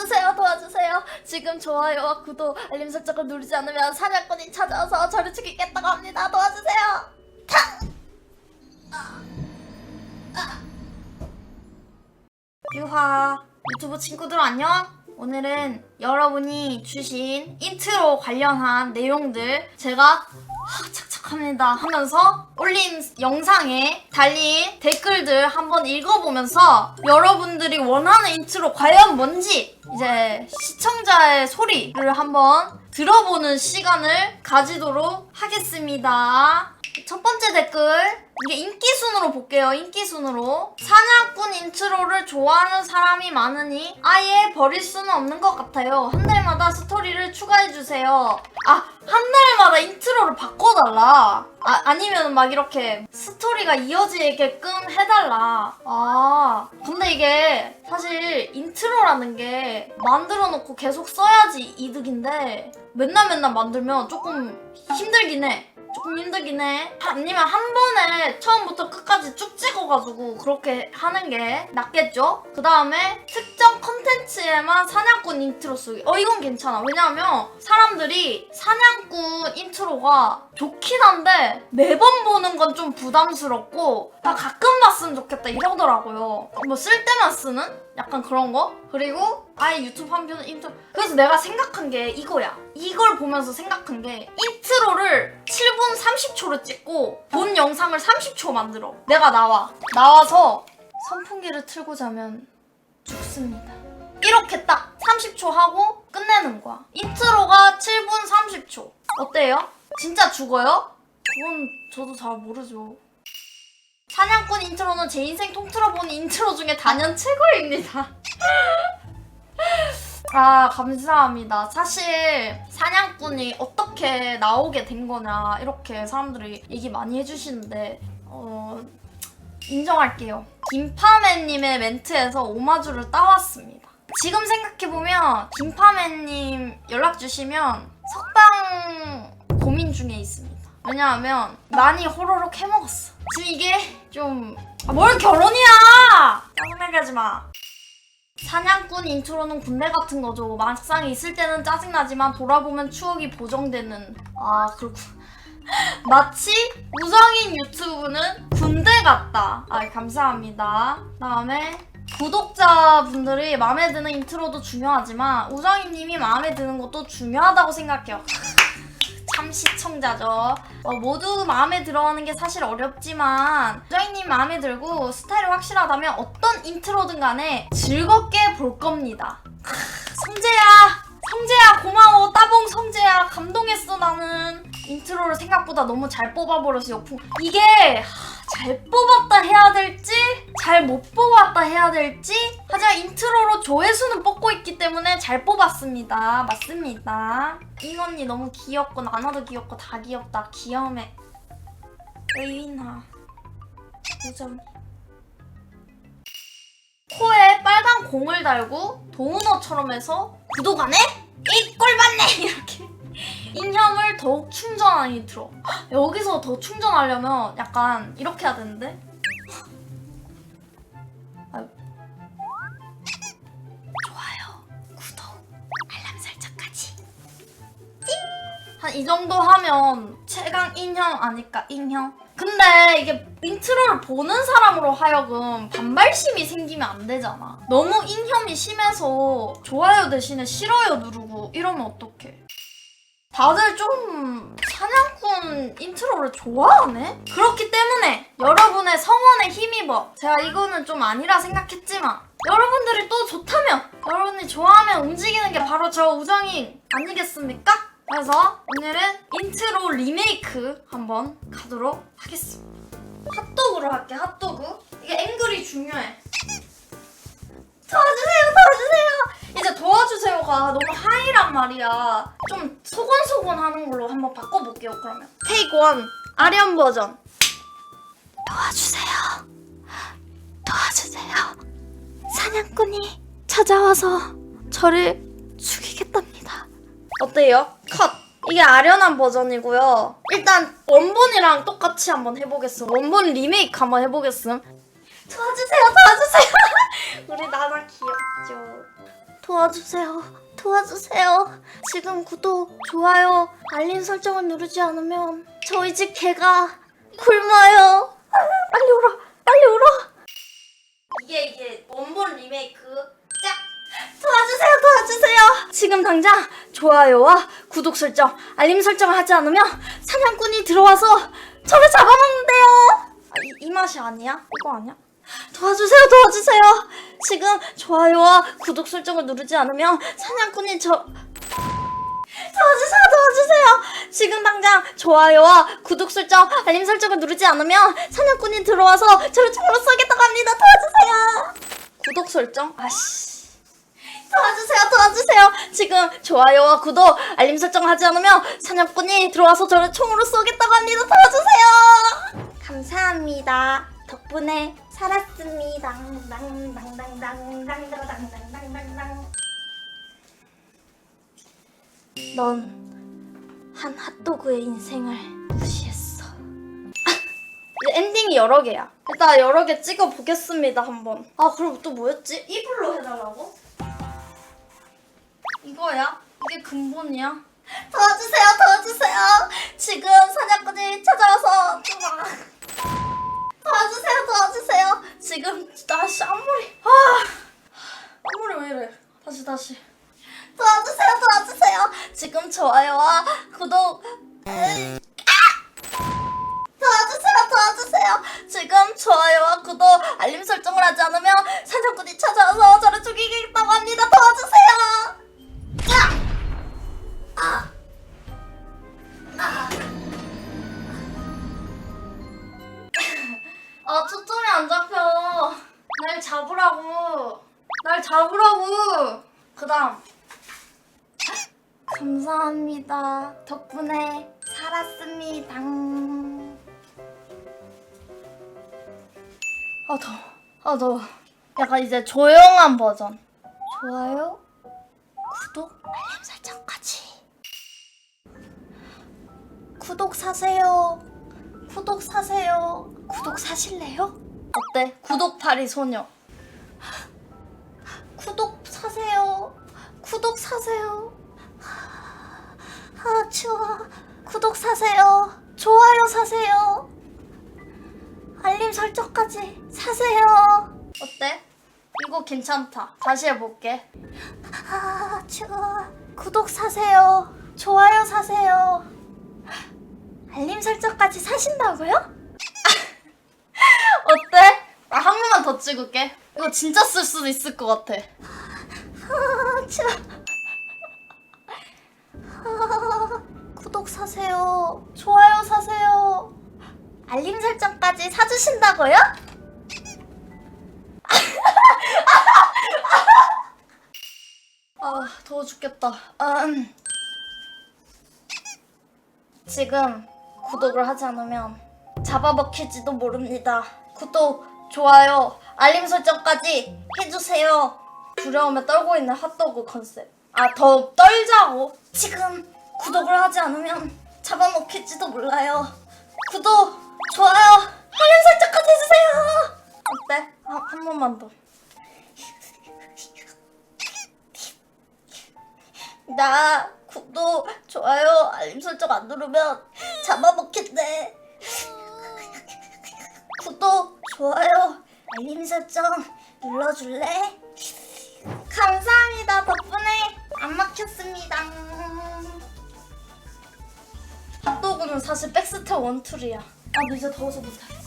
도와주세요 도와주세요 지금 좋아요와 구독 알림 설정을 누르지 않으면 사냥꾼이 찾아와서 저를 죽이겠다고 합니다 도와주세요 탕! 아. 아. 유하 유튜브 친구들 안녕 오늘은 여러분이 주신 인트로 관련한 내용들 제가 하, 착착합니다 하면서 올린 영상에 달린 댓글들 한번 읽어보면서 여러분들이 원하는 인트로 과연 뭔지 이제 시청자의 소리를 한번 들어보는 시간을 가지도록 하겠습니다. 첫 번째 댓글 이게 인기 순으로 볼게요. 인기 순으로 사냥꾼 인트로를 좋아하는 사람이 많으니 아예 버릴 수는 없는 것 같아요. 한 달마다 스토리를 추가해 주세요. 아 한 달마다 인트로를 바꿔달라. 아 아니면 막 이렇게 스토리가 이어지게끔 해달라. 아 근데 이게 사실 인트로라는 게 만들어 놓고 계속 써야지 이득인데 맨날 맨날 만들면 조금 힘들긴 해. 조금 힘들긴 해. 아니면 한 번에 처음부터 끝까지 쭉 찍어가지고 그렇게 하는 게 낫겠죠? 그 다음에 특정 컨텐츠에만 사냥꾼 인트로 쓰기. 어, 이건 괜찮아. 왜냐하면 사람들이 사냥꾼 인트로가 좋긴 한데 매번 보는 건 좀 부담스럽고 나 가끔 봤으면 좋겠다 이러더라고요. 뭐 쓸 때만 쓰는? 약간 그런 거? 그리고 아예 유튜브 한 편은 인트로 그래서 내가 생각한 게 이거야. 이걸 보면서 생각한 게 인트로를 7분 30초로 찍고 본 영상을 30초 만들어. 내가 나와. 나와서 선풍기를 틀고 자면 죽습니다. 이렇게 딱 30초 하고 끝내는 거야. 인트로가 7분 30초. 어때요? 진짜 죽어요? 그건 저도 잘 모르죠 사냥꾼 인트로는 제 인생 통틀어 본 인트로 중에 단연 최고입니다. 아, 감사합니다. 사실 사냥꾼이 어떻게 나오게 된 거냐 이렇게 사람들이 얘기 많이 해주시는데 어 인정할게요. 김파매님의 멘트에서 오마주를 따왔습니다. 지금 생각해보면 김파매님 연락 주시면 석방 고민 중에 있습니다. 왜냐하면 많이 호로록 해먹었어. 지금 이게 좀... 아, 뭘 결혼이야! 짜증나게 하지 마. 사냥꾼 인트로는 군대 같은 거죠. 막상 있을 때는 짜증나지만 돌아보면 추억이 보정되는. 아, 그렇군. 마치 우정인 유튜브는 군대 같다. 아, 감사합니다. 다음에 구독자분들이 마음에 드는 인트로도 중요하지만 우정이님이 마음에 드는 것도 중요하다고 생각해요. 참 시청자죠. 어, 모두 마음에 들어하는 게 사실 어렵지만 우정이님 마음에 들고 스타일이 확실하다면 어떤 인트로든 간에 즐겁게 볼 겁니다. 크, 성재야! 성재야 고마워 따봉 성재야 감동했어 나는 인트로를 생각보다 너무 잘 뽑아버려서 역풍 이게 하, 잘 뽑았다 해야 될지 잘 못 뽑았다 해야 될지 하지만 인트로로 조회수는 뽑고 있기 때문에 잘 뽑았습니다. 맞습니다. 이 언니 너무 귀엽고 나나도 귀엽고 다 귀엽다. 귀여움에. 의인아. 우정이 코에 빨간 공을 달고 도우너처럼 해서 구독 안 해? 이 꼴 받네! 이렇게 인형을 더욱 충전하는 인트로 여기서 더 충전하려면 약간 이렇게 해야 되는데? 아유. 좋아요. 구독 알람 설정까지. 한 이 정도 하면 최강 인형 아닐까 인형? 근데 이게 인트로를 보는 사람으로 하여금 반발심이 생기면 안 되잖아. 너무 인혐이 심해서 좋아요 대신에 싫어요 누르고 이러면 어떡해 다들 좀 사냥꾼 인트로를 좋아하네? 그렇기 때문에 여러분의 성원에 힘입어. 제가 이거는 좀 아니라 생각했지만 여러분들이 또 좋다면 여러분이 좋아하면 움직이는 게 바로 저 우정인 아니겠습니까? 그래서 오늘은 인트로 리메이크 한번 가도록 하겠습니다. 핫도그로 할게 핫도그. 이게 앵글이 중요해. 도와주세요 도와주세요 도와주세요가 너무 하이란 말이야. 좀 소곤소곤 하는 걸로 한번 바꿔볼게요 그러면. 테이크 원 아련 버전. 도와주세요. 도와주세요. 사냥꾼이 찾아와서 저를 죽이겠답니다. 어때요? 컷. 이게 아련한 버전이고요. 일단 원본이랑 똑같이 한번 해보겠음. 원본 리메이크 한번 해보겠음. 도와주세요 도와주세요 도와주세요. 도와주세요. 지금 구독, 좋아요, 알림 설정을 누르지 않으면 저희 집 개가 굶어요. 아, 빨리 울어. 빨리 울어. 이게 이게 원본 리메이크 짝 도와주세요 도와주세요 지금 당장 좋아요와 구독 설정 알림 설정을 하지 않으면 사냥꾼이 들어와서 저를 잡아먹는데요 아, 이, 이 맛이 아니야? 이거 아니야? 도와주세요 도와주세요. 지금 좋아요와 구독 설정을 누르지 않으면 사냥꾼이 저 도와주세요 도와주세요. 지금 당장 좋아요와 구독 설정 알림 설정을 누르지 않으면 사냥꾼이 들어와서 저를 총으로 쏘겠다고 합니다. 도와주세요. 구독 설정? 아씨. 도와주세요 도와주세요. 지금 좋아요와 구독 알림 설정 하지 않으면 사냥꾼이 들어와서 저를 총으로 쏘겠다고 합니다. 도와주세요. 감사합니다. 덕분에 살았습니다 당당당당당당당당당당 넌 한 핫도그의 인생을 무시했어. 이제 엔딩이 여러 개야. 일단 여러 개 찍어 보겠습니다 한번. 아 그럼 또 뭐였지? 이불로 해달라고? 이거야? 이게 근본이야? 도와주세요 도와주세요. 지금 사냥꾼이 찾아와서 도와주세요 도와주세요. 지금 나씨 앞머리 아 앞머리 왜 이래? 다시. 도와주세요, 도와주세요. 지금 좋아요와 다음. 감사합니다. 덕분에 살았습니다. 아, 더워. 아, 더워. 약간 이제 조용한 버전. 좋아요, 구독, 알림 설정까지. 구독 사세요. 구독 사세요. 구독 사실래요? 어때? 구독파리 소녀. 사세요. 좋아요 사세요. 알림 설정까지 사세요. 어때? 이거 괜찮다. 다시 해볼게. 아 추워 구독 사세요. 좋아요 사세요. 알림 설정까지 사신다고요? 어때? 나 한 번만 더 찍을게. 이거 진짜 쓸 수도 있을 것 같아. 아 추워 아, 구독 사세요. 좋아요 사세요. 알림 설정까지 사주신다고요? 아, 더워 죽겠다. 음. 지금 구독을 하지 않으면 잡아먹힐지도 모릅니다. 구독, 좋아요, 알림 설정까지 해주세요. 두려움에 떨고 있는 핫도그 컨셉. 아, 더 떨자고. 지금 구독을 하지 않으면 잡아먹힐지도 몰라요. 구독, 좋아요, 알림 설정까지 해주세요. 어때? 한, 한 번만 더. 나 구독, 좋아요, 알림 설정 안 누르면 잡아먹힌대. 구독, 좋아요, 알림 설정 눌러줄래? 감사합니다. 덕분에 안 막혔습니다. 사실 백스텝 원툴이야. 나도 이제 더워서 못해.